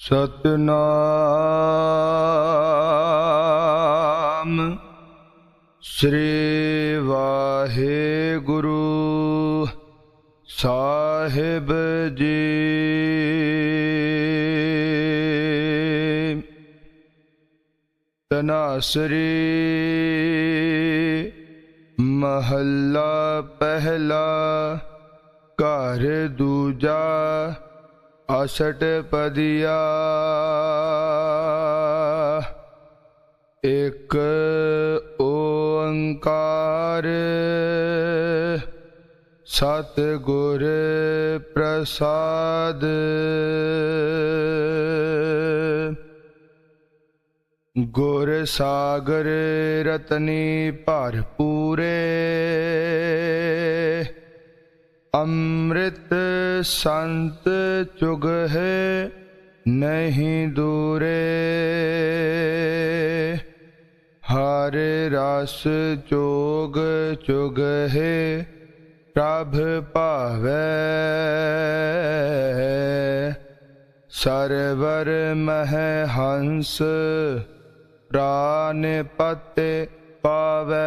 ਸਤਨਾਮ ਸ੍ਰੀ ਵਾਹਿਗੁਰੂ ਸਾਹਿਬ ਜੀ। ਤਨਾਸਰੀ ਮਹੱਲਾ ਪਹਿਲਾ ਘਰ ਦੂਜਾ ਅਸਟ ਪਦੀਆ ਇੱਕ ਓੰਕਾਰ ਸਤ ਗੁਰ ਪ੍ਰਸਾਦ। ਗੁਰ ਸਾਗਰ ਰਤਨੀ ਭਰਪੂਰੇ ਅੰਮ੍ਰਿਤ ਸੰਤ ਚੁਗ ਹੈ ਨਹੀਂ ਦੂਰੇ। ਹਰ ਰਸ ਜੋਗ ਚੁਗ ਹੈ ਪ੍ਰਭ ਭਾਵੈ। ਸਰਵਰ ਮਹਿ ਹੰਸ ਪ੍ਰਾਨ ਪਤੇ ਪਾਵੈ।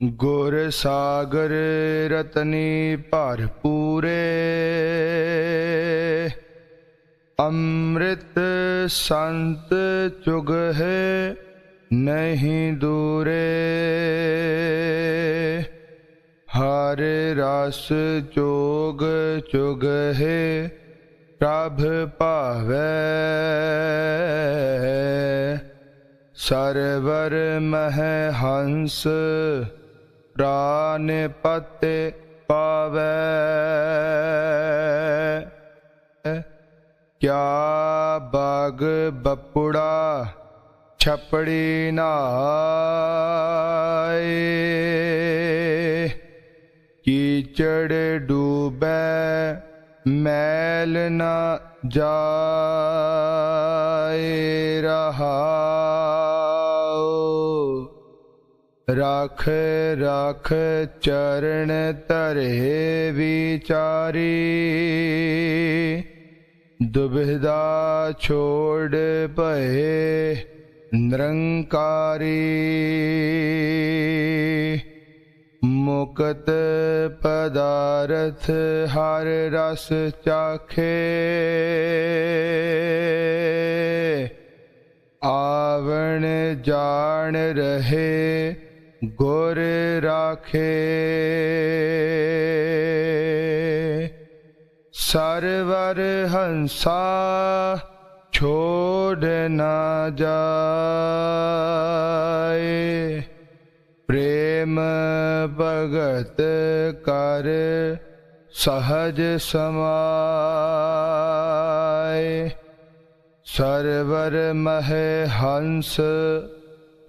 ਗੁਰ ਸਾਗਰ ਰਤਨੀ ਭਰਪੂਰੇ, ਅੰਮ੍ਰਿਤ ਸੰਤ ਚੁਗ ਹੈ ਨਹੀਂ ਦੂਰੇ। ਹਰ ਰਸ ਚੋਗ ਚੁਗ ਹੈ ਪ੍ਰਭ ਭਾਵੈ। ਸਰਵਰ ਮਹਿ ਹੰਸ ਪ੍ਰਾਨ ਪਤੇ ਪਾਵੈ। ਕਿਆ ਬਾਗ ਬਪੁੜਾ ਛਪੜੀ ਨਾਏ। ਕੀਚੜ ਡੂਬੈ ਮੈਲ ਨਾ ਜਾਏ। ਰਖ ਰਖ ਚਰਨ ਧਰੇ ਵਿਚਾਰੀ। ਦੁਬਿਧਾ ਛੋੜ ਭਏ ਨਿਰੰਕਾਰੀ। ਮੁਕਤ ਪਦਾਰਥ ਹਰ ਰਸ ਚਾਖੇ। ਆਵਣ ਜਾਣ ਰਹੇ ਗੁਰ ਰਾਖੇ। ਸਰਵਰ ਹੰਸਾ ਛੋੜ ਨਾ ਜਾਏ। ਪ੍ਰੇਮ ਭਗਤ ਕਰ ਸਹਜ ਸਮਾਏ। ਸਰਵਰ ਮਹਿ ਹੰਸ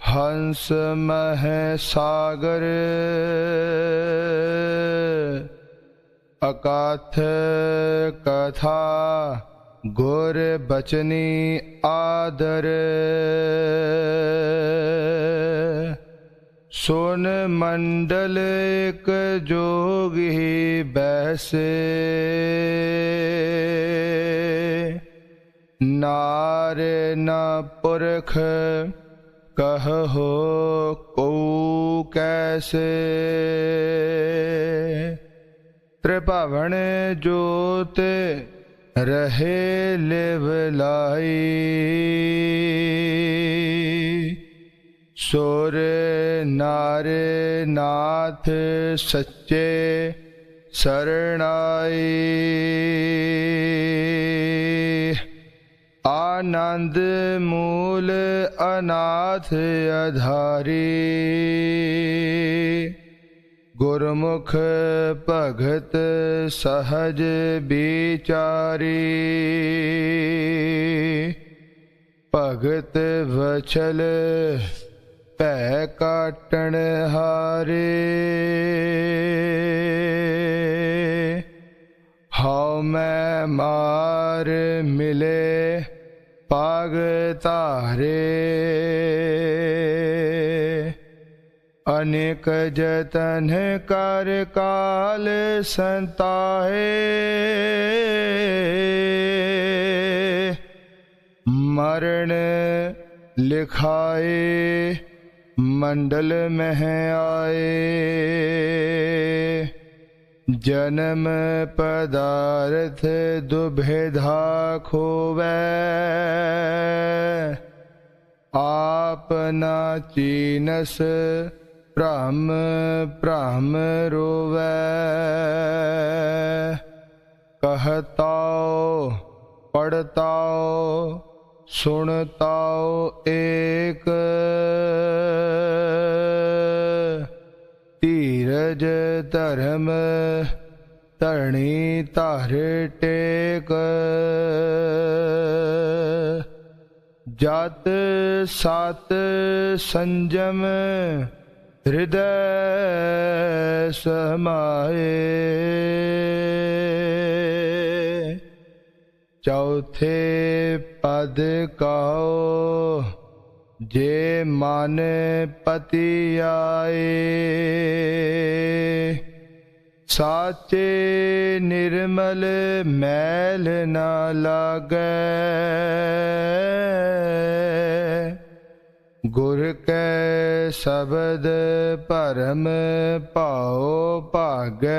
ਹੰਸ ਮਹਿ ਸਾਗਰ ਅਕਾਥ ਕਥਾ ਗੁਰ ਬਚਨੀ ਆਦਰ ਸੁਨ ਮੰਡਲ ਇਕ ਜੋਗੀ ਬੈਸੇ ਨਾਰ ਨ ਪੁਰਖ ਕਹੋ ਕੋ ਕੈਸੇ ਤ੍ਰਿਭਵਨ ਜੋਤ ਰਹੇ ਲਿਵ ਲਾਈ ਸੁਰ ਨਾਰ ਨਾਥ ਸੱਚੇ ਸਰਣਾਈ ਆਨੰਦ ਮੂਲ ਅਨਾਥ ਅਧਾਰੀ। ਗੁਰਮੁਖ ਭਗਤ ਸਹਜ ਵਿਚਾਰੀ। ਭਗਤ ਵਛਲ ਭੈ ਕਾਟਣ ਹਾਰੇ। ਹਉ ਮੈਂ ਮਾਰ ਮਿਲੇ ਪਗ ਧਾਰੇ। ਅਨੇਕ ਜਤਨ ਕਰ ਕਾਲ ਸੰਤਾਏ। ਮਰਨ ਲਿਖਾਏ ਮੰਡਲ ਮਹਿ ਆਏ। ਜਨਮ ਪਦਾਰਥ ਦੁਭੇਧਾ ਖੋਵੈ ਆਪ ਚੀਨਸ ਭ੍ਰਮ ਭ੍ਰਮ ਰੋਵੈ। ਕਹਤਾਓ ਪੜਤਾਓ ਸੁਣਤਾਓ ਏਕ। ਧੀਰਜ ਧਰਮ ਧਰਣੀ ਧਰ ਟੇਕ। ਜਤ ਸਤ ਸੰਜਮ ਹਿਰਦੈ ਸਮਾਏ। ਚੌਥੇ ਪਦ ਕਾਓ ਜੇ ਮਨ ਪਤੀ ਆਏ, ਸਾਚੇ ਨਿਰਮਲ ਮੈਲ ਨਾ ਲਾਗੈ। ਗੁਰ ਕੈ ਸ਼ਬਦ ਭਰਮ ਭਾਉ ਭਾਗੈ।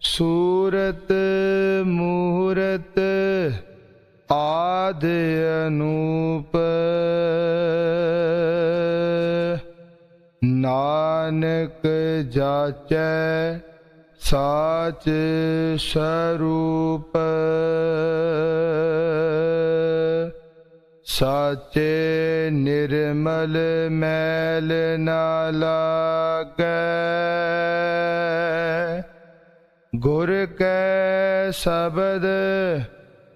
ਸੂਰਤ ਮੂਰਤ ਆਦ ਅਨੂਪ। ਨਾਨਕ ਜਾਚੈ ਸਾਚ ਸਰੂਪ। ਸਾਚੇ ਨਿਰਮਲ ਮੈਲ ਨਾ ਲਾਗੈ। ਗੁਰ ਕੈ ਸ਼ਬਦ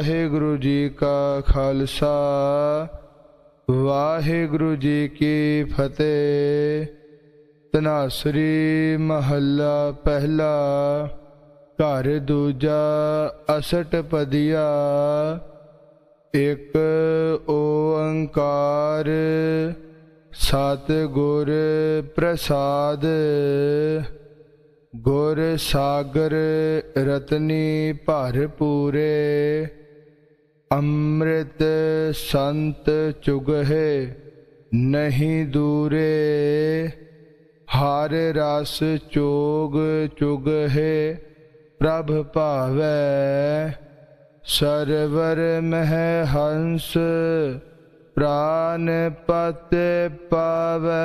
ਵਾਹਿਗੁਰੂ ਜੀ ਕਾ ਖਾਲਸਾ, ਵਾਹਿਗੁਰੂ ਜੀ ਕੀ ਫਤਿਹ। ਤਨਾਸਰੀ ਮਹੱਲਾ ਪਹਿਲਾ, ਘਰ ਦੂਜਾ ਅਸਟ ਪਦੀਆ। ਇੱਕ ਓੰਕਾਰ ਸਤ ਗੁਰ ਪ੍ਰਸਾਦ, ਗੁਰ ਸਾਗਰ ਰਤਨੀ ਭਰ ਪੂਰੇ ਅੰਮ੍ਰਿਤ ਸੰਤ ਚੁਗਹਿ ਨਹੀਂ ਦੂਰੇ, ਹਰ ਰਸ ਚੋਗ ਚੁਗਹਿ, ਪ੍ਰਭ ਭਾਵੈ ਸਰਵਰ ਮਹਿ ਹੰਸ ਪ੍ਰਾਨ ਪਤ ਪਾਵੈ।